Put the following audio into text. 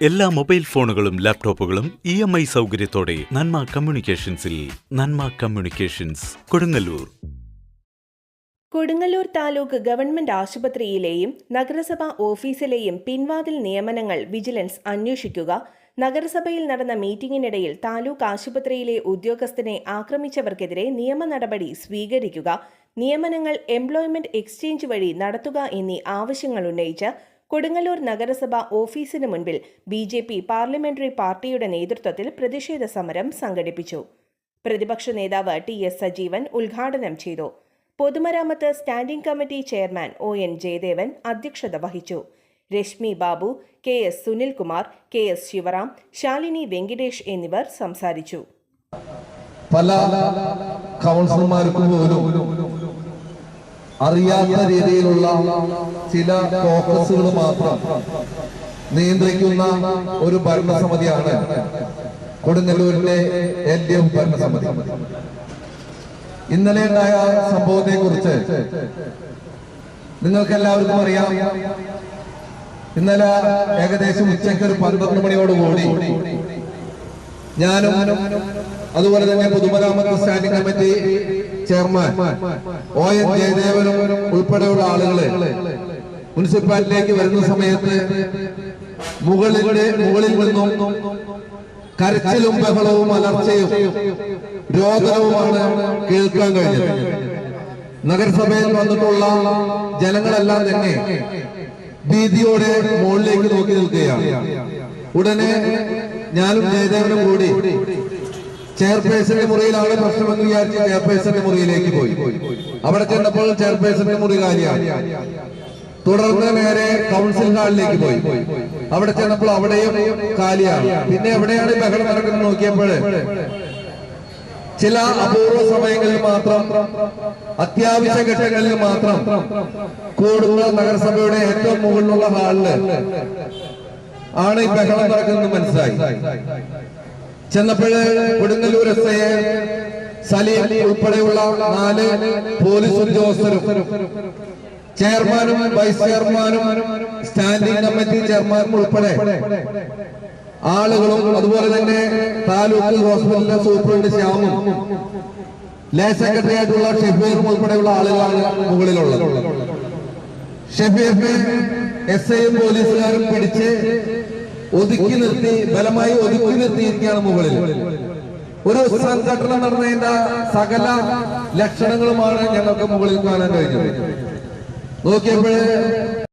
എല്ലാ മൊബൈൽ ഫോണുകളും ലാപ്ടോപ്പുകളും ഇ എം ഐ സൗകര്യത്തോടെ നന്മ കമ്മ്യൂണിക്കേഷൻസിൽ നന്മ കമ്മ്യൂണിക്കേഷൻസ് കൊടുങ്ങല്ലൂർ. കൊടുങ്ങല്ലൂർ താലൂക്ക് ഗവൺമെന്റ് ആശുപത്രിയിലെയും നഗരസഭാ ഓഫീസിലെയും പിൻവാതിൽ നിയമനങ്ങൾ വിജിലൻസ് അന്വേഷിക്കുക നഗരസഭയിൽ നടന്ന മീറ്റിംഗിനിടയിൽ താലൂക്ക് ആശുപത്രിയിലെ ഉദ്യോഗസ്ഥനെ ആക്രമിച്ചവർക്കെതിരെ നിയമ നടപടി സ്വീകരിക്കുക നിയമനങ്ങൾ എംപ്ലോയ്മെന്റ് എക്സ്ചേഞ്ച് വഴി നടത്തുക എന്നീ ആവശ്യങ്ങൾ ഉന്നയിച്ച് കൊടുങ്ങല്ലൂർ നഗരസഭ ഓഫീസിന് മുൻപിൽ ബി ജെ പി പാർലമെന്ററി പാർട്ടിയുടെ നേതൃത്വത്തിൽ പ്രതിഷേധ സമരം സംഘടിപ്പിച്ചു. പ്രതിപക്ഷ നേതാവ് ടി എസ് സജീവൻ ഉദ്ഘാടനം ചെയ്തു. പൊതുമരാമത്ത് standing committee chairman O N Jayadevan അധ്യക്ഷത വഹിച്ചു. Rashmi Babu K S Sunilkumar K S Sivaram Shalini Venkitesh എന്നിവർ സംസാരിച്ചു. പല കൗൺസിലർമാർക്കും അറിയാത്ത രീതിയിലുള്ള ചില ഫോക്കസുകൾ മാത്രം നിയന്ത്രിക്കുന്ന ഒരു ഭരണസമിതിയാണ് കൊടുങ്ങല്ലൂരിലെ എൽ ഡി എഫ് ഭരണസമിതി. ഇന്നലെ ഉണ്ടായ സംഭവത്തെ കുറിച്ച് നിങ്ങൾക്ക് എല്ലാവർക്കും അറിയാം. ഇന്നലെ ഏകദേശം ഉച്ചയ്ക്ക് ഒരു പന്ത്രണ്ട് മണിയോടുകൂടി ഞാനും അതുപോലെ തന്നെ പൊതുമരാമത്ത് standing committee chairman O N ജയദേവനും ഉൾപ്പെടെയുള്ള ആളുകളെ മുനിസിപ്പാലിറ്റിയിലേക്ക് വരുന്ന സമയത്ത് മുകളിലെ മുകളിൽ നിന്നും കരച്ചിലും ബഹളവും അലർച്ചയും രോദനവുമാണ് കേൾക്കാൻ കഴിഞ്ഞത്. നഗരസഭയിൽ വന്നിട്ടുള്ള ജനങ്ങളെല്ലാം തന്നെ ഭീതിയോടെ മുകളിലേക്ക് നോക്കി നിൽക്കുകയാണ്. ഉടനെ ഞാനും ജയദേവനും കൂടി ചെയർപേഴ്സന്റെ മുറിയിലാണ് പ്രശ്നമെന്ന് വിചാരിച്ച് ചെയർപേഴ്സന്റെ മുറിയിലേക്ക് പോയി. അവിടെ ചെന്നപ്പോൾ ചെയർപേഴ്സന്റെ മുറി കാലിയാണ്. തുടർന്ന് നേരെ കൗൺസിൽ ഹാളിലേക്ക് പോയി. അവിടെ ചെന്നപ്പോൾ അവിടെയും കാലിയാണ്. പിന്നെ എവിടെയാണ് ബഹളം നടക്കുന്നത് നോക്കിയപ്പോൾ ചില അപൂർവ സമയങ്ങളിൽ മാത്രം അത്യാവശ്യ ഘട്ടങ്ങളിൽ മാത്രം കൂടുതൽ നഗരസഭയുടെ ഏറ്റവും മുകളിലുള്ള ഹാളിൽ ആണ് ഈ ബഹളം നടക്കുന്നത് മനസ്സിലായി. ചെന്നപ്പോഴ് കൊടുങ്ങല്ലൂർ എസ് ഐ സലീം ഉൾപ്പെടെയുള്ള നാല് പോലീസ് ഉദ്യോഗസ്ഥരും ചെയർമാനും വൈസ് ചെയർമാനും സ്റ്റാൻഡിംഗ് കമ്മിറ്റി ചെയർമാനും ഉൾപ്പെടെ ആളുകളും അതുപോലെ തന്നെ താലൂക്ക് ഹോസ്പിറ്റലിലെ സൂപ്രണ്ട് ശ്യാമും ലേ സെക്രട്ടറി ആയിട്ടുള്ള ഷെഫീറും ഉൾപ്പെടെയുള്ള ആളുകളാണ് മുകളിലുള്ളത്. ഷെഫീറിനെ എസ് ഐയും പോലീസുകാരും പിടിച്ച് ഒതുക്കി നിർത്തി ബലമായി ഒതുക്കി നിർത്തിയിരിക്കുകയാണ് മുകളിൽ. ഒരു സംഘടന നടന്നതിന്റെ സകല ലക്ഷണങ്ങളുമാണ് ഞങ്ങൾക്ക് മുകളിൽ കാണാൻ കഴിഞ്ഞത്. നോക്കിയപ്പോൾ